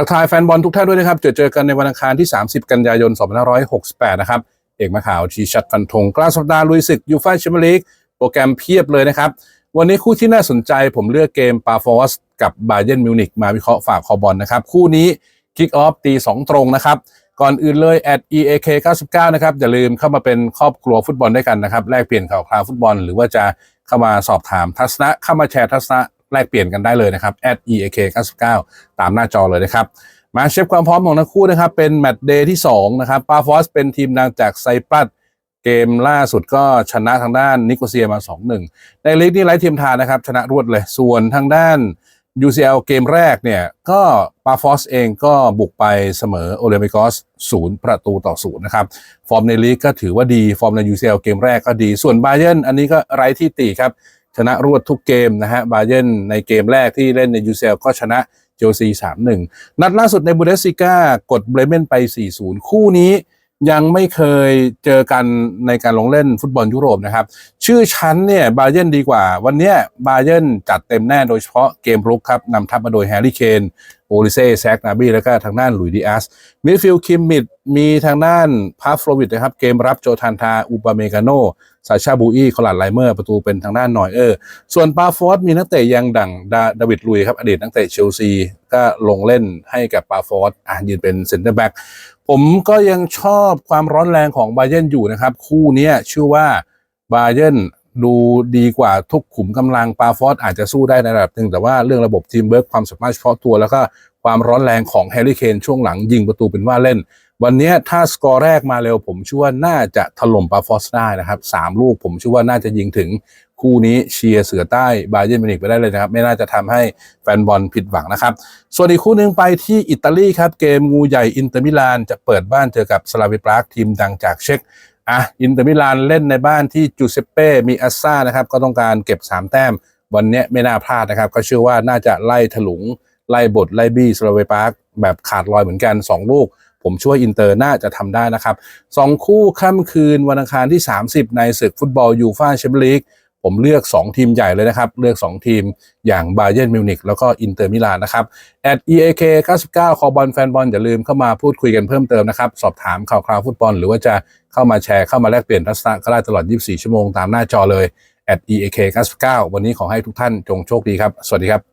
ทักทายแฟนบอลทุกท่านด้วยนะครับ เจอเจอกันในวันอังคารที่ 30 กันยายน 2568 นะครับ เอกมาข่าวชีชัดฟันธงกลางสัปดาห์ลุยศึกยูฟ่าแชมเปี้ยนลีกโปรแกรมเพียบเลยนะครับ วันนี้คู่ที่น่าสนใจผมเลือกเกมปาฟอสกับบาเย r n m มิวนิกมาวิเคราะห์ฝากคอบอลนะครับ คู่นี้คิกออฟตี2ตรงนะครับ ก่อนอื่นเลย at eak 99นะครับ อย่าลืมเข้ามาเป็นครอบครัวฟุตบอลด้วยกันนะครับ แลกเปลี่ยนข่าวคราวฟุตบอล หรือว่าจะเข้ามาสอบถามทัศนะ เข้ามาแชร์ทัศนะ แลกเปลี่ยนกันได้เลยนะครับ at eak 99 ตามหน้าจอเลยนะครับมาเช็คความพร้อมของทั้งคู่นะครับเป็นแมตช์เดย์ที่2นะครับปาฟอสเป็นทีมดังจากไซปรัสเกมล่าสุดก็ชนะทางด้านนิโคเซียมา 2-1 ในลีกนี่ไร้ทีมทานนะครับ ชนะรวดเลย ส่วนทางด้าน UCL เกมแรกเนี่ยก็ปาฟอสเองก็บุกไปเสมอโอเลมิกอสศูนย์ประตูต่อศูนย์นะครับ ฟอร์มในลีกก็ถือว่าดี ฟอร์มใน UCL เกมแรกก็ดี ส่วนบาเย r n อันนี้ก็ไร้ที่ติครับ ชนะรวดทุกเกมนะฮะบาเยนในเกมแรกที่เล่นในยูเซลก็ชนะเจลซี 3-1 นัดล่าสุดในบูเดสซิก้ากดเบรเมนไป 4-0 คู่นี้ ยังไม่เคยเจอกันในการลงเล่นฟุตบอลยุโรปนะครับ ชื่อชั้นเนี่ยบาเย r n ดีกว่า วันนี้บาเย r n จัดเต็มแน่โดยเฉพาะเกมรุกครับนำทัพมาโดยแฮร์รี่เคนโอลิเซ่แซกนาบี้แล้วก็ทางด้านลุยดิอาสมิดฟิลด์คิมมิดมีทางด้านพาฟโลวิดนะครับ เกมรับโจทันทา อุปาเมกาโนซาชาบูอีคอลัดไลเมอร์ ประตูเป็นทางด้านนอยเออร์ ส่วนปาฟอร์ดมีนักเตะยังดังดาดาวิดลุยครับ อดีตนักเตะเชลซี ก็ลงเล่นให้กับปาฟอร์ดอะยืนเป็นเซนเตอร์แบ็ก ผมก็ยังชอบความร้อนแรงของบาเยนอยู่นะครับ คู่นี้ชื่อว่าบาเยนดูดีกว่าทุกขุมกำลังปาฟอร์ดอาจจะสู้ได้ในระดับหนึ่งแต่ว่าเรื่องระบบทีมเบิร์กความสามารถเฉพาะตัวแล้วก็ความร้อนแรงของแฮร์รี่เคนช่วงหลังยิงประตูเป็นว่าเล่น วันนี้ถ้าสกอร์แรกมาเร็ว ผมเชื่อว่าน่าจะถล่มปาฟอสได้นะครับสามลูกผมเชื่อว่าน่าจะยิงถึงคู่นี้เชียร์เสือใต้บาเย r n มิวนิกไปได้เลยนะครับ ไม่น่าจะทำให้แฟนบอลผิดหวังนะครับ ส่วนอีกคู่หนึ่งไปที่อิตาลีครับ เกมงูใหญ่อินเตอร์มิลานจะเปิดบ้านเจอกับสลาวิปรากทีมดังจากเช็กอะอินเตอร์มิลานเล่นในบ้านที่จูเซปเป้มีอัสซ่านะครับก็ต้องการเก็บ 3 แต้ม วันนี้ไม่น่าพลาดนะครับ ก็เชื่อว่าน่าจะไล่ถลุงไล่บทไล่บี้สลาวิปรากแบบขาดลอยเหมือนกัน 2 ลูก ผมช่วยอินเตอร์น่าจะทำได้นะครับสองคู่ค่ำคืนวันอังคารที่ 30 ในศึกฟุตบอลยูฟ่าแชมเปี้ยนลีกผมเลือก 2 ทีมใหญ่เลยนะครับ เลือก 2 ทีมอย่างบาเย r n มิวนิกแล้วก็อินเตอร์มิลานนะครับ at eak 99 คอบอลแฟนบอลอย่าลืมเข้ามาพูดคุยกันเพิ่มเติมนะครับ สอบถามข่าวคราวฟุตบอล หรือว่าจะเข้ามาแชร์เข้ามาแลกเปลี่ยนทัศนะก็ได้ตลอด 24 ชั่วโมงตามหน้าจอเลย at eak 99 วันนี้ขอให้ทุกท่านจงโชคดีครับ สวัสดีครับ